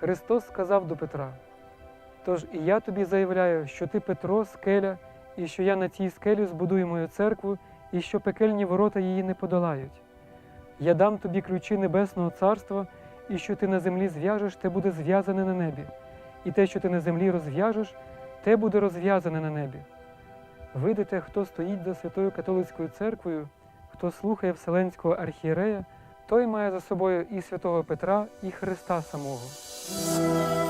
Христос сказав до Петра: Тож і я тобі заявляю, що ти Петро, скеля, і що я на цій скелі збудую мою церкву, і що пекельні ворота її не подолають. Я дам тобі ключі Небесного Царства, і що ти на землі зв'яжеш, те буде зв'язане на небі, і те, що ти на землі розв'яжеш, те буде розв'язане на небі. Видите, хто стоїть за Святою Католицькою церквою, хто слухає Вселенського архієрея, той має за собою і святого Петра, і Христа самого. Música